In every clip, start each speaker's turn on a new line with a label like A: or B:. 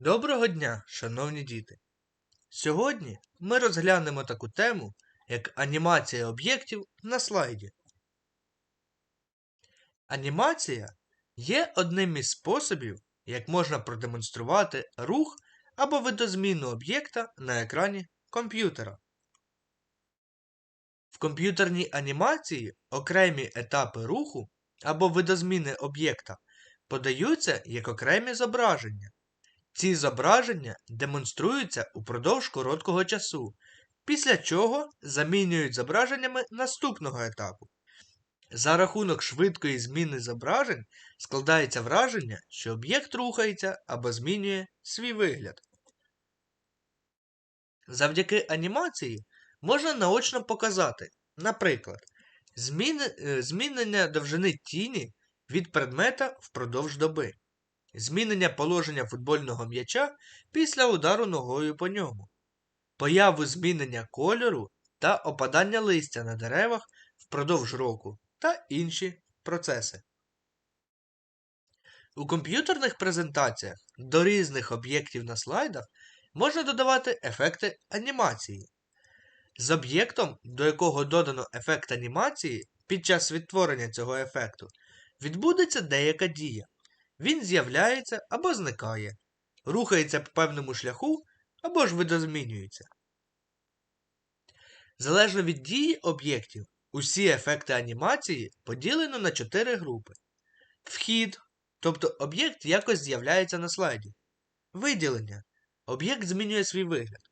A: Доброго дня, шановні діти! Сьогодні ми розглянемо таку тему, як анімація об'єктів на слайді. Анімація є одним із способів, як можна продемонструвати рух або видозміну об'єкта на екрані комп'ютера. В комп'ютерній анімації окремі етапи руху або видозміни об'єкта подаються як окремі зображення. Ці зображення демонструються упродовж короткого часу, після чого замінюють зображеннями наступного етапу. За рахунок швидкої зміни зображень складається враження, що об'єкт рухається або змінює свій вигляд. Завдяки анімації можна наочно показати, наприклад, зміни, е, змінення довжини тіні від предмета впродовж доби змінення положення футбольного м'яча після удару ногою по ньому, появу змінення кольору та опадання листя на деревах впродовж року та інші процеси. У комп'ютерних презентаціях до різних об'єктів на слайдах можна додавати ефекти анімації. З об'єктом, до якого додано ефект анімації, під час відтворення цього ефекту відбудеться деяка дія. Він з'являється або зникає, рухається по певному шляху або ж видозмінюється. Залежно від дії об'єктів, усі ефекти анімації поділено на чотири групи. Вхід, тобто об'єкт якось з'являється на слайді. Виділення. Об'єкт змінює свій вигляд.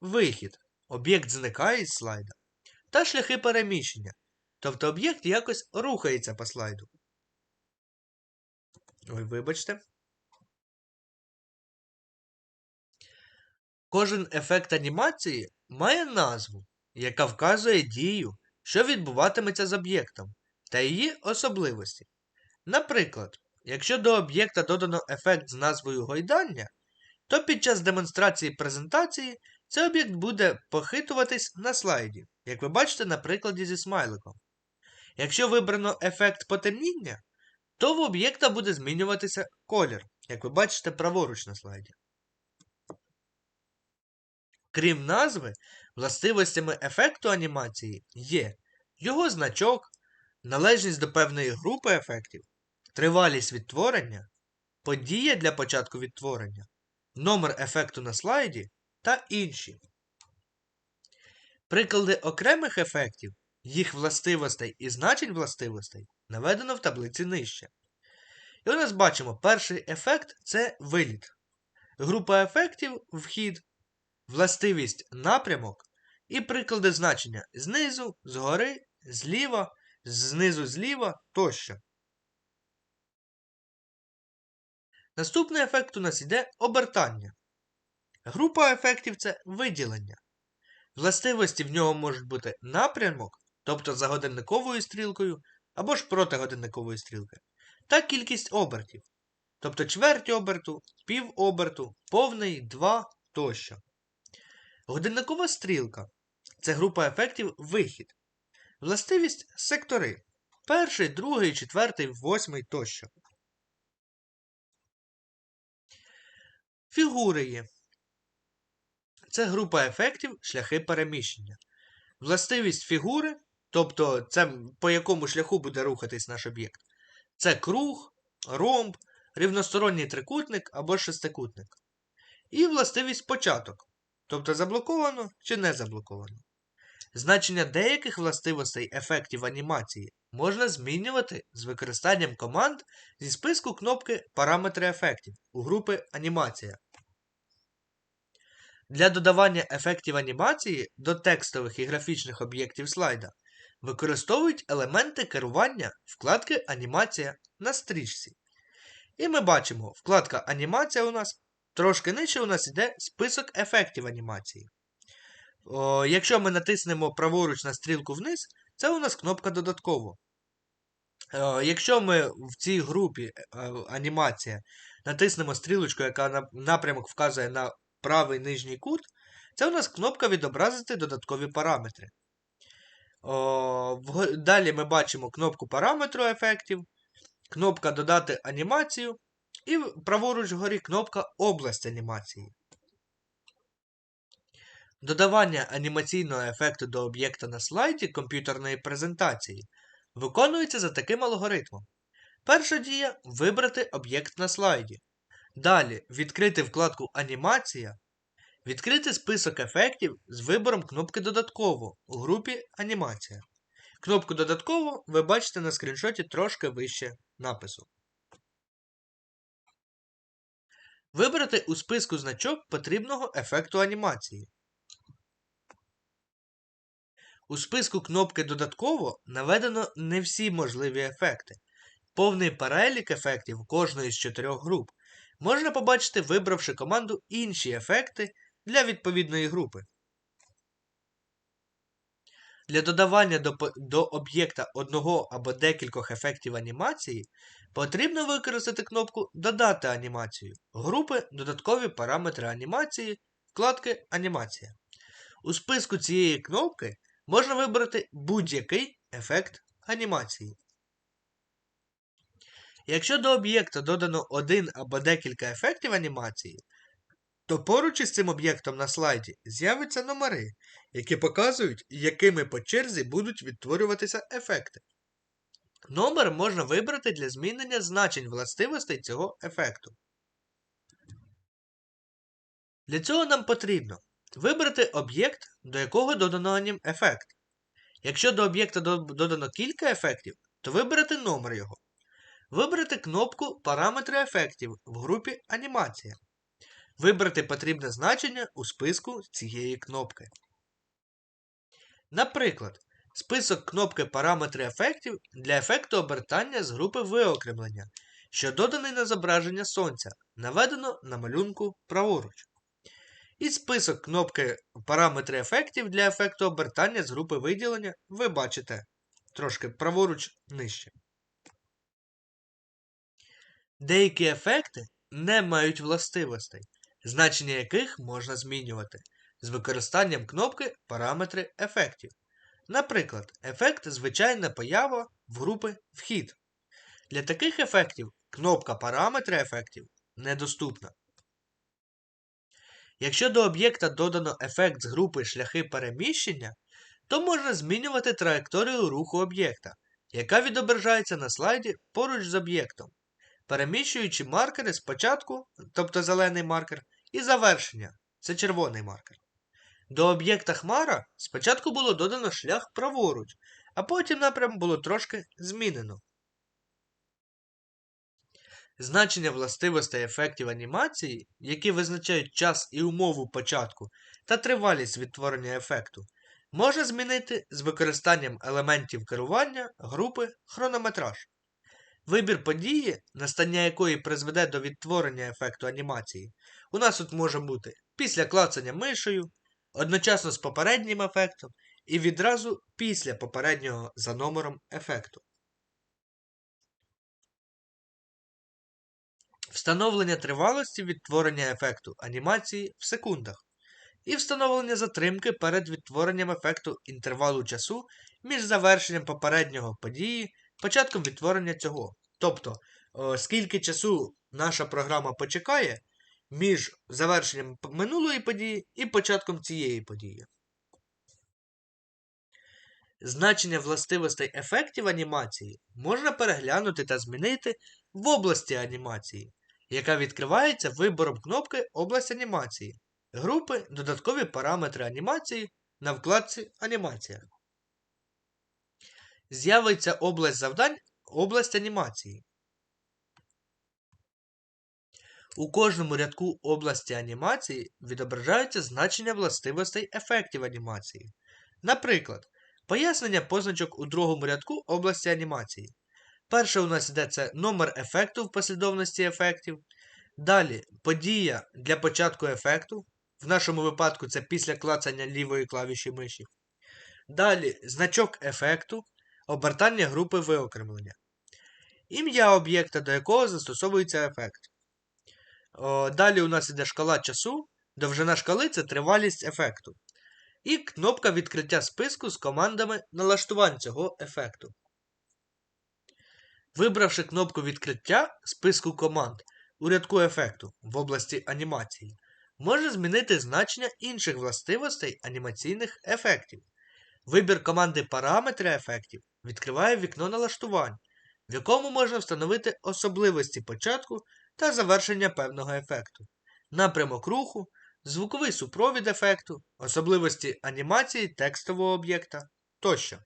A: Вихід. Об'єкт зникає із слайда. Та шляхи переміщення. Тобто об'єкт якось рухається по слайду. Ой, вибачте. Кожен ефект анімації має назву, яка вказує дію, що відбуватиметься з об'єктом, та її особливості. Наприклад, якщо до об'єкта додано ефект з назвою гойдання, то під час демонстрації презентації цей об'єкт буде похитуватись на слайді, як ви бачите на прикладі зі смайликом. Якщо вибрано ефект потемніння, то в об'єкта буде змінюватися колір, як ви бачите праворуч на слайді. Крім назви, властивостями ефекту анімації є його значок, належність до певної групи ефектів, тривалість відтворення, подія для початку відтворення, номер ефекту на слайді та інші. Приклади окремих ефектів, їх властивостей і значень властивостей наведено в таблиці нижче. І нас бачимо, перший ефект це виліт. Група ефектів вхід, властивість напрямок і приклади значення знизу, згори, зліва, знизу зліва тощо. Наступний ефект у нас йде обертання. Група ефектів це виділення. Властивості в нього можуть бути напрямок, тобто за годинниковою стрілкою, або ж проти годинникової стрілки, та кількість обертів, тобто чверть оберту, пів оберту, повний, два тощо. Годинникова стрілка це група ефектів вихід. Властивість сектори. Перший, другий, четвертий, восьмий тощо. Фігури є. Це група ефектів шляхи переміщення. Властивість фігури Тобто, це по якому шляху буде рухатись наш об'єкт. Це круг, ромб, рівносторонній трикутник або шестикутник. І властивість початок. Тобто заблоковано чи не заблоковано. Значення деяких властивостей ефектів анімації можна змінювати з використанням команд зі списку кнопки Параметри ефектів у групи Анімація. Для додавання ефектів анімації до текстових і графічних об'єктів слайда використовують елементи керування вкладки Анімація на стрічці. І ми бачимо, вкладка Анімація у нас трошки нижче у нас йде список ефектів анімації. О, Якщо ми натиснемо праворуч на стрілку вниз, це у нас кнопка додатково. О, якщо ми в цій групі е, анімація натиснемо стрілочку, яка на напрямок вказує на правий нижній кут, це у нас кнопка відобразити додаткові параметри. О, Далі ми бачимо кнопку параметру ефектів, кнопка Додати анімацію І праворуч вгорі кнопка Область анімації. Додавання анімаційного ефекту до об'єкта на слайді комп'ютерної презентації виконується за таким алгоритмом. Перша дія вибрати об'єкт на слайді. Далі відкрити вкладку Анімація, відкрити список ефектів з вибором кнопки Додатково у групі Анімація. Кнопку Додатково ви бачите на скріншоті трошки вище напису. Вибрати у списку значок потрібного ефекту анімації. У списку кнопки Додатково наведено не всі можливі ефекти. Повний перелік ефектів кожної з чотирьох груп можна побачити, вибравши команду Інші ефекти для відповідної групи. Для додавання до, до об'єкта одного або декількох ефектів анімації потрібно використати кнопку Додати анімацію групи Додаткові параметри анімації, вкладки Анімація. У списку цієї кнопки можна вибрати будь-який ефект анімації. Якщо до об'єкта додано один або декілька ефектів анімації, то поруч із цим об'єктом на слайді з'являться номери, які показують, якими по черзі будуть відтворюватися ефекти. Номер можна вибрати для змінення значень властивостей цього ефекту. Для цього нам потрібно вибрати об'єкт, до якого додано анім ефект. Якщо до об'єкта додано кілька ефектів, то вибрати номер його. Вибрати кнопку Параметри ефектів в групі Анімація. Вибрати потрібне значення у списку цієї кнопки. Наприклад, список кнопки Параметри ефектів для ефекту обертання з групи виокремлення, що доданий на зображення сонця, наведено на малюнку праворуч. І список кнопки Параметри ефектів для ефекту обертання з групи виділення ви бачите трошки праворуч нижче. Деякі ефекти не мають властивостей, значення яких можна змінювати з використанням кнопки Параметри ефектів. Наприклад, ефект Звичайна поява в групи Вхід. Для таких ефектів кнопка Параметри ефектів недоступна. Якщо до об'єкта додано ефект з групи шляхи переміщення, то можна змінювати траєкторію руху об'єкта, яка відображається на слайді поруч з об'єктом, переміщуючи маркери спочатку, тобто зелений маркер, і завершення це червоний маркер. До об'єкта Хмара спочатку було додано шлях праворуч, а потім напрям було трошки змінено. Значення властивостей ефектів анімації, які визначають час і умову початку та тривалість відтворення ефекту, можна змінити з використанням елементів керування групи хронометраж. Вибір події, настання якої призведе до відтворення ефекту анімації, у нас тут може бути після клацання мишею, одночасно з попереднім ефектом і відразу після попереднього за номером ефекту. Встановлення тривалості відтворення ефекту анімації в секундах. І встановлення затримки перед відтворенням ефекту інтервалу часу між завершенням попереднього події, початком відтворення цього. Тобто, скільки часу наша програма почекає між завершенням минулої події і початком цієї події. Значення властивостей ефектів анімації можна переглянути та змінити в області анімації, яка відкривається вибором кнопки Область анімації, групи Додаткові параметри анімації на вкладці Анімація. З'явиться область завдань область анімації. У кожному рядку області анімації відображаються значення властивостей ефектів анімації. Наприклад, пояснення позначок у другому рядку області анімації. Перше у нас йде це номер ефекту в послідовності ефектів. Далі подія для початку ефекту. В нашому випадку це після клацання лівої клавіші миші. Далі значок ефекту, обертання групи виокремлення. Ім'я об'єкта, до якого застосовується ефект. О, Далі у нас йде шкала часу. Довжина шкали це тривалість ефекту. І кнопка відкриття списку з командами налаштувань цього ефекту. Вибравши кнопку відкриття списку команд, у рядку ефекту в області анімації може змінити значення інших властивостей анімаційних ефектів. Вибір команди параметри ефектів відкриває вікно налаштувань, в якому можна встановити особливості початку та завершення певного ефекту, напрямок руху, звуковий супровід ефекту, особливості анімації текстового об'єкта тощо.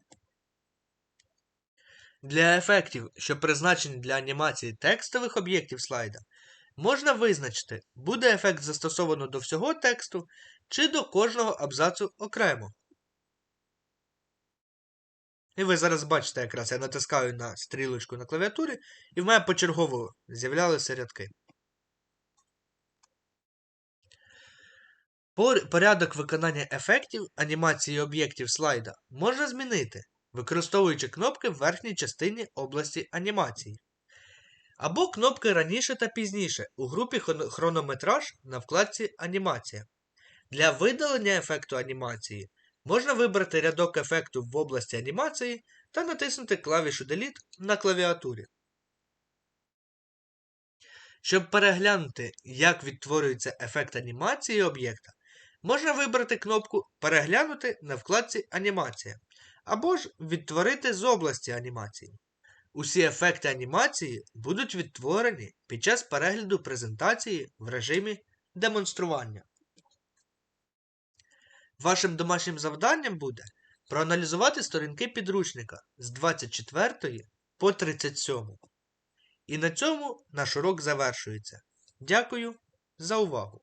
A: Для ефектів, що призначені для анімації текстових об'єктів слайда, можна визначити, буде ефект застосовано до всього тексту чи до кожного абзацу окремо. І ви зараз бачите, якраз я натискаю на стрілочку на клавіатурі, і в мене почергово з'являлися рядки. Порядок виконання ефектів анімації об'єктів слайда можна змінити, використовуючи кнопки в верхній частині області анімації. Або кнопки раніше та пізніше у групі хронометраж на вкладці Анімація. Для видалення ефекту анімації можна вибрати рядок ефекту в області анімації та натиснути клавішу Delete на клавіатурі. Щоб переглянути, як відтворюється ефект анімації об'єкта, можна вибрати кнопку Переглянути на вкладці Анімація або ж Відтворити з області анімації. Усі ефекти анімації будуть відтворені під час перегляду презентації в режимі демонстрування. Вашим домашнім завданням буде проаналізувати сторінки підручника з 24 по 37. І на цьому наш урок завершується. Дякую за увагу!